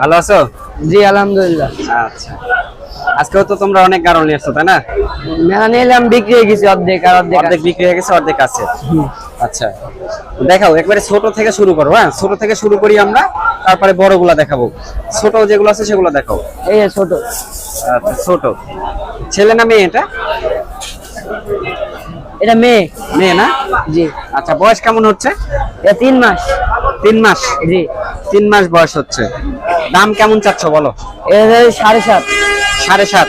ভালো আছো? জি আলহামদুলিল্লাহ। আচ্ছা। আজকেও তো তোমরা অনেক গারল নিয়ে আসছো তাই না? মেলা নিলাম বিক্রি হয়ে গেছে অর্ধেক আর অর্ধেক অর্ধেক বিক্রি হয়ে গেছে অর্ধেক আছে। আচ্ছা। দেখাও একবারে ছোট থেকে শুরু করো হ্যাঁ? ছোট থেকে শুরু করি আমরা তারপরে বড় বড়গুলা দেখাবো। ছোট যেগুলো আছে সেগুলো দেখাও। এই ছোট। আচ্ছা ছোট। ছেলে না মেয়ে এটা? এটা মেয়ে। মেয়ে না? জি। আচ্ছা বয়স কেমন হচ্ছে? এটা তিন মাস। তিন মাস? জি। তিন মাস বয়স হচ্ছে। দাম কেমন চাচ্ছ বলো? সাড়ে সাত। সাড়ে সাত।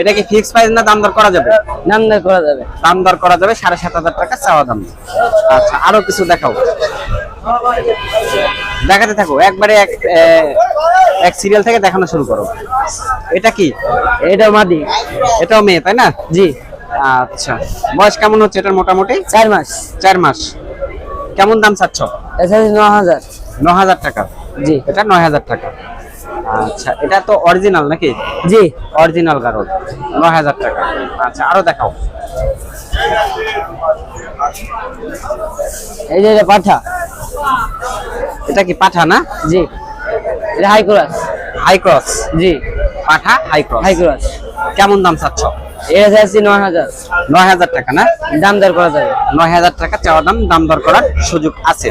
এটা কি ফিক্স প্রাইস না দাম দর করা যাবে? দাম দর করা যাবে। দাম দর করা যাবে সাড়ে সাত হাজার টাকা চাওয়া দাম। আচ্ছা আরও কিছু দেখাও। দেখাতে থাকো। একবারে এক এক সিরিয়াল থেকে দেখানো শুরু করো। এটা কি? এটা মাদি। এটাও মেয়ে তাই না? জি। আচ্ছা। বয়স কেমন হচ্ছে এটার মোটামুটি? চার মাস। চার মাস। কেমন দাম চাচ্ছ? টাকা? জি। এটা টাকা। আচ্ছা এটা তো অরিজিনাল নাকি? জি। অরিজিনাল গারল টাকা। আচ্ছা আরও দেখাও। এই যে পাঠা। এটা কি পাঠা না? জি। এটা হাই ক্লাস হাই ক্রস জি। পাঠা হাই ক্রস হাই ক্লাস কেমন দাম চাচ্ছ? এটা চাচ্ছি নয় হাজার নয় হাজার টাকা না? দাম দর করা যাবে। নয় হাজার টাকা চাওয়া দাম দাম দর করার সুযোগ আছে।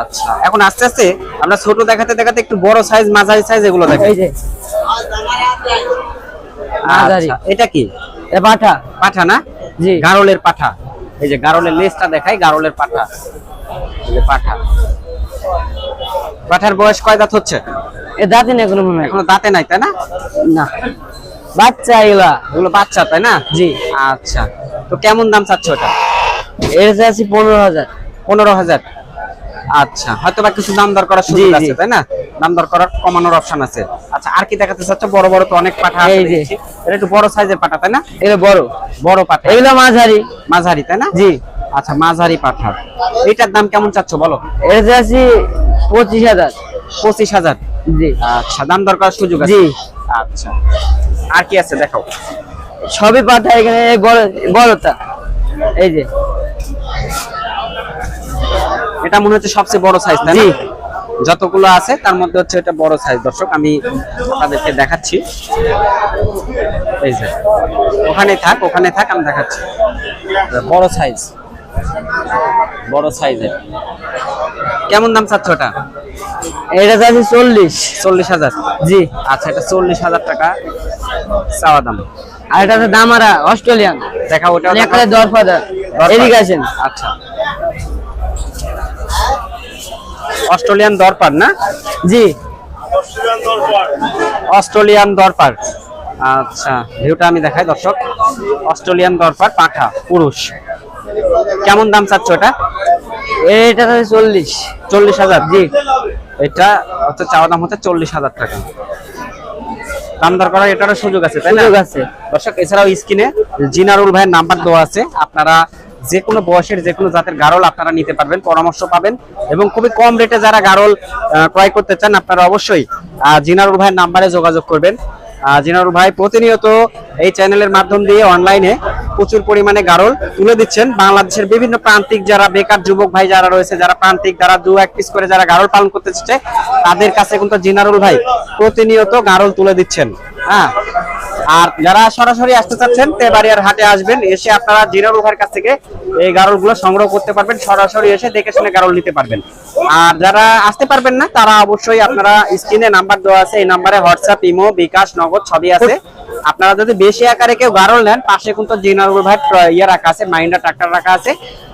আচ্ছা। এখন আস্তে আস্তে আমরা ছোট দেখাতে দেখাতে একটু বড় সাইজ মাঝারি সাইজ এগুলো দেখাই মাঝারি। আচ্ছা, এটা কি? পাঠা। পাঠা না? জি। গারলের পাঠা। এই যে গারলের লেজটা দেখাই গারলের পাঠা। এই যে পাঠা। পাঠার বয়স কয় দাঁত হচ্ছে? এ দাঁতে নেই কোনো এখনও দাঁতে নাই তাই না? না। বাচ্চা এগুলা। এগুলো বাচ্চা তাই না? জি। আচ্ছা। তো কেমন দাম চাচ্ছ ওটা এটা চাচ্ছি পনেরো হাজার। পনেরো হাজার। আচ্ছা হয়তো বা কিছু দাম দর করার সুযোগ। আছে তাই না? দাম দর করার কমানোর অপশন আছে। আচ্ছা আর কি দেখাতে চাচ্ছ? বড় বড় তো অনেক পাঠা আছে এই যে। দেখছি। এটা একটু বড় সাইজের পাঠা তাই না? এটা বড়। বড় পাঠা। এগুলো মাঝারি। মাঝারি তাই না? জি। আচ্ছা মাঝারি পাঠা। এটার দাম কেমন চাচ্ছ বলো? এটা চাচ্ছি পঁচিশ হাজার। পঁচিশ হাজার। জি। আচ্ছা দাম দর করার সুযোগ আছে? জি। আচ্ছা। আর কি আছে দেখাও। সবই পাঠা এখানে বড় বড়টা। এই যে। এটা মনে হচ্ছে সবচেয়ে বড় সাইজ তাই না? যতগুলো আছে তার মধ্যে হচ্ছে এটা বড় সাইজ দর্শক আমি আপনাদেরকে দেখাচ্ছি। এই যে ওখানে থাক ওখানে থাক আমি দেখাচ্ছি। বড় সাইজ বড় সাইজের কেমন দাম চাচ্ছ ওটা? এটা চাচ্ছি চল্লিশ। চল্লিশ হাজার? জি। আচ্ছা এটা চল্লিশ হাজার টাকা চাওয়া দাম। আর এটা হচ্ছে দামারা অস্ট্রেলিয়ান। দেখা ওটা মানে একটা দর ফাদার এদিকে আসেন। আচ্ছা। অস্ট্রেলিয়ান দরপার না? জি। Australian Dorper. আচ্ছা ভিউটা আমি দেখাই দর্শক। অস্ট্রেলিয়ান দরপার পাঠা পুরুষ। কেমন দাম চাচ্ছ এটা? এটা চল্লিশ। চল্লিশ হাজার জি। এটা হচ্ছে চাওয়া দাম হচ্ছে চল্লিশ হাজার টাকা। দাম দর করার এটারও সুযোগ আছে তাই না? সুযোগ আছে। দর্শক এছাড়াও স্ক্রিনে জিনারুল ভাইয়ের নাম্বার দেওয়া আছে। আপনারা যে কোনো বয়সের যে কোনো জাতের গারল আপনারা নিতে পারবেন, পরামর্শ পাবেন এবং খুবই কম রেটে যারা গারল ক্রয় করতে চান আপনারা অবশ্যই জিনারুল ভাইয়ের নাম্বারে যোগাযোগ করবেন। জিনারুল ভাই প্রতিনিয়ত এই চ্যানেলের মাধ্যম দিয়ে অনলাইনে প্রচুর পরিমাণে গারল তুলে দিচ্ছেন। বাংলাদেশের বিভিন্ন প্রান্তিক যারা বেকার যুবক ভাই যারা রয়েছে, যারা প্রান্তিক, যারা দু এক পিস করে যারা গারল পালন করতে চাচ্ছে, তাদের কাছে কিন্তু জিনারুল ভাই প্রতিনিয়ত গারল তুলে দিচ্ছেন। হ্যাঁ আর যারা সরাসরি আসতে চাচ্ছেন, তেবাড়িয়ার হাটে আসবেন, এসে আপনারা জিরারুল ভাইয়ের কাছ থেকে এই গারলগুলো সংগ্রহ করতে পারবেন, সরাসরি এসে দেখে শুনে গারল নিতে পারবেন। আর যারা আসতে পারবেন না, তারা অবশ্যই আপনারা স্ক্রিনে নাম্বার দেওয়া আছে, এই নাম্বারে হোয়াটসঅ্যাপ, ইমো, বিকাশ, নগদ সবই আছে। আপনারা যদি বেশি আকারে কেউ গারল নেন, পাশে কিন্তু জিনারুল ভাই ইয়ে রাখা আছে মাইন্ডা ট্রাক্টর রাখা আছে।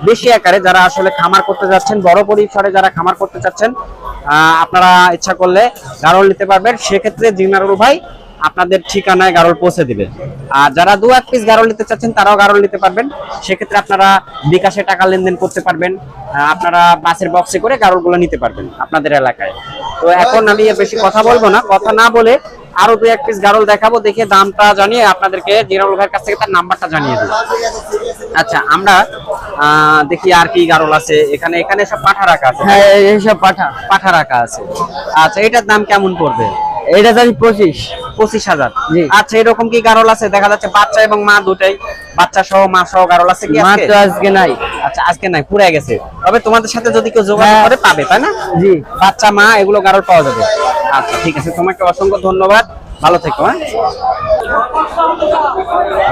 বেশি আকারে যারা আসলে খামার করতে যাচ্ছেন, বড় পরিসরে যারা খামার করতে চাচ্ছেন আপনারা ইচ্ছা করলে গারল নিতে পারবেন। সেক্ষেত্রে জিনারুল ভাই আপনাদের ঠিকানায় গারল পৌঁছে দিবে। আর যারা দু এক পিস গারল নিতে চাচ্ছেন তারাও গারল নিতে পারবেন। সেক্ষেত্রে আপনারা বিকাশে টাকা লেনদেন করতে পারবেন। আপনারা বাসের বক্সে করে গারলগুলো নিতে পারবেন আপনাদের এলাকায়। তো এখন আমি বেশি কথা বলব না কথা না বলে আরও দু এক পিস গারল দেখাবো দেখে দামটা জানিয়ে আপনাদেরকে জিরাউল ভাইয়ের কাছ থেকে তার নাম্বারটা জানিয়ে দেবো। আচ্ছা আমরা আহ, দেখি আর কি গারল আছে। এখানে এখানে সব পাঠা রাখা আছে। হ্যাঁ এইসব পাঠা। পাঠা রাখা আছে। আচ্ছা এটার দাম কেমন পড়বে? এটা চাচ্ছি পঁচিশ। পঁচিশ হাজার। আচ্ছা এরকম কি গারল আছে? দেখা যাচ্ছে বাচ্চা এবং মা দুটাই। বাচ্চা সহ মা সহ গারল আছে কি আজকে? তো আজকে নাই। আচ্ছা আজকে নাই পুরে গেছে। তবে তোমাদের সাথে যদি কেউ যোগাযোগ হ্যাঁ। করে পাবে তাই না? জি। বাচ্চা মা এগুলো গারল পাওয়া যাবে। আচ্ছা ঠিক আছে তোমাকে অসংখ্য ধন্যবাদ। ভালো থেকো হ্যাঁ।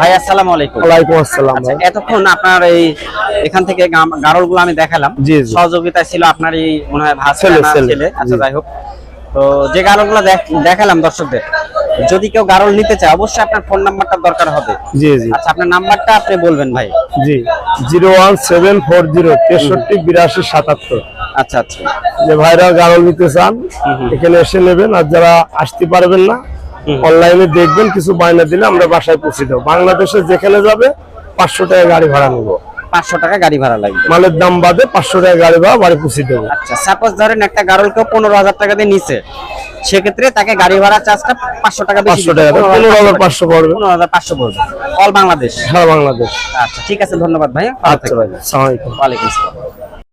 ভাই আসসালামু আলাইকুম। ওয়ালাইকুম আসসালাম আচ্ছা এতক্ষণ আপনার এই এখান থেকে গারলগুলো আমি দেখালাম। সহযোগিতায় ছিল আপনার এই মনে হয় ছেলে, ছেলে। ছেলে। আচ্ছা যাই হোক। তো যে গারলগুলো দেখালাম দর্শকদের। যদি কেউ গারল নিতে চায় অবশ্যই আপনার ফোন নাম্বারটা দরকার হবে। জি জি। আচ্ছা আপনার নাম্বারটা আপনি বলবেন ভাই। জি zero one seven four zero তেষট্টি বিরাশি সাতাত্তর। আচ্ছা আচ্ছা। যে ভাইরা গাড়ল নিতে চান এখানে এসে নেবেন আর যারা আসতে পারবেন না অনলাইনে দেখবেন কিছু বায়না দিলে আমরা বাসায় পৌঁছে দেবো। বাংলাদেশে যেখানে যাবে পাঁচশো টাকা গাড়ি ভাড়া নেব। পাঁচশো টাকা গাড়ি ভাড়া লাগবে। মালের দাম বাদে পাঁচশো টাকা গাড়ি ভাড়া বাড়ি পৌঁছে দেবো। আচ্ছা সাপোজ ধরেন একটা গারল কেউ পনেরো হাজার টাকা দিয়ে নিছে। সেক্ষেত্রে তাকে গাড়ি ভাড়া চার্জটা পাঁচশো টাকা পাঁচশো টাকা পনেরো হাজার পাঁচশো পড়বে। পনেরো হাজার পাঁচশো পড়বে। অল বাংলাদেশ হ্যাঁ বাংলাদেশ আচ্ছা ঠিক আছে ধন্যবাদ ভাই আচ্ছা ভাই সালামালাইকুম। ওয়ালাইকুম আসসালাম।